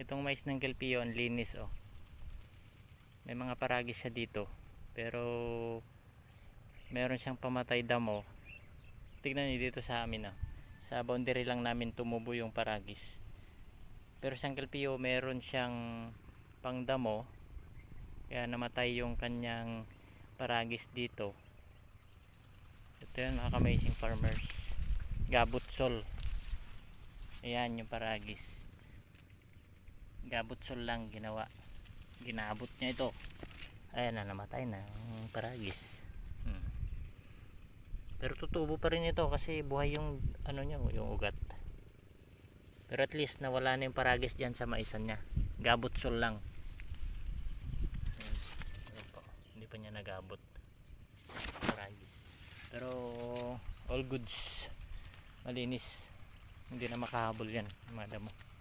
itong mais ng kelpio ang linis oh. May mga paragis siya dito pero meron siyang pamatay damo. Tignan niyo dito sa amin ah. Sa boundary lang namin tumubo yung paragis. Pero sa kelpio meron siyang pangdamo. Kaya namatay yung kanyang paragis dito. Ito yun mga amazing farmers. Gabut sol. Ayan yung paragis gabut sol lang ginawa. Ginabot niya ito. Ayan na namatay na yung paragis. Hmm. pero tutubo pa rin ito kasi buhay yung ano niya yung ugat. Pero at least nawala na yung paragis dyan sa maisan niya. Gabot sol lang. Ayan. Ayan po. hindi pa niya nagabot. Paragis. Pero all goods. Malinis. Hindi na makahabol yan mga damo